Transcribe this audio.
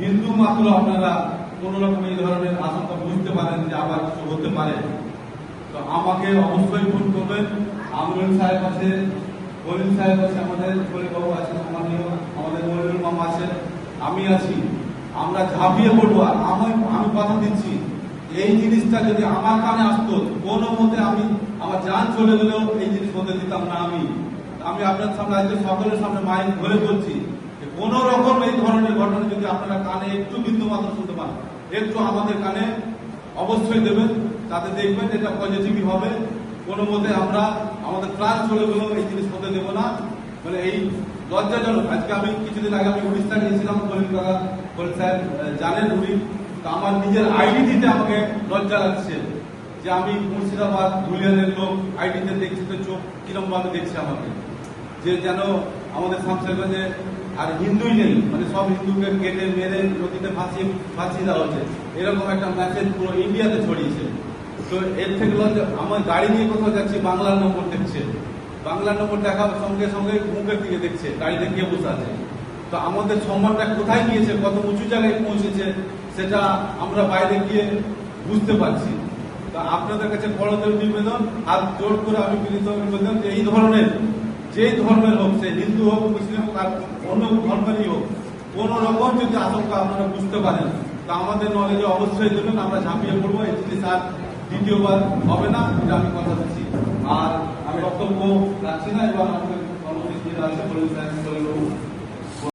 বিন্দু মাত্র আপনারা কোন রকম এই ধরনের আশঙ্কা বুঝতে পারেন যে আবার কিছু হতে পারে। তো আমাকে অবশ্যই ফোন করবেন। আমরুল সাহেব আছে কলিম সাহেব আছে আমাদের বাবু আছে, সম্মানীয় আমাদের মনিরুল মামা আছে, আমি আছি। আমরা ঝাঁপিয়ে পড়ব, আর আমি আমি কথা দিচ্ছি। এই জিনিসটা যদি আমার কানে আসতো, কোনো মতে আমি আমার জান চলে গেলেও এই জিনিস হতে দিতাম না আমি। আমি আপনার সামনে আজকে সকলের সামনে মাইক ধরে বলছি কোন রকম এই ধরনের ঘটনা যদি আপনারা কানে একটু বিন্দু মাত্র শুনতে পান, একটু আমাদের কানে অবশ্যই দেবেন, তাতে দেখবেন এটা পজিটিভই হবে। কোনো মতে আমরা, আমাদের প্রাণ চলে গেলেও এই জিনিস হতে দেবো না। মানে এই লজ্জাজনক আজকে আমি কিছুদিন আগে আমি উড়িষ্যা গিয়েছিলাম কলিম কাকা কলিম সাহেব জানেন উনি। তো আমার নিজের আইডি দিতে আমাকে লজ্জা লাগছে যে আমি মুর্শিদাবাদ ধুলিয়ানের লোক আইডিতে দেখছি তো চোখ কিরম ভাবে দেখছে আমাকে। যে যেন আমাদের শামশেরগঞ্জে আর হিন্দুই নেই মানে সব হিন্দুকে কেটে মেরে নদীতে ফাঁসিয়ে ফাঁসিয়ে দেওয়া হচ্ছে। এরকম একটা মেসেজ পুরো ইন্ডিয়াতে ছড়িয়েছে। তো এর থেকে আমার গাড়ি নিয়ে কোথাও যাচ্ছি, বাংলার নম্বর দেখছে। বাংলার নম্বর দেখার সঙ্গে সঙ্গে মুখের দিকে দেখছে, গাড়িতে কে বসে আছে। তো আমাদের সম্মানটা কোথায় গিয়েছে, কত উঁচু জায়গায় পৌঁছেছে, সেটা আমরা বাইরে গিয়ে বুঝতে পারছি। তা আপনাদের কাছে বড়দের নিবেদন, হাত জোর করে আমি বিনীত নিবেদন যে এই ধরনের যে ধর্মের হোক, সে হিন্দু হোক, মুসলিম হোক, আর অন্য ধর্মেরই হোক, কোন রকম যদি আতঙ্ক আপনারা বুঝতে পারেন, তা আমাদের নলেজে অবশ্যই দেবেন, আমরা ঝাঁপিয়ে পড়ব, এই জিনিস আর দ্বিতীয়বার হবে না, এটা আমি কথা দিচ্ছি। আর আমি বক্তব্য রাখছি না, এবার আমাদের কর্মসূচি আছে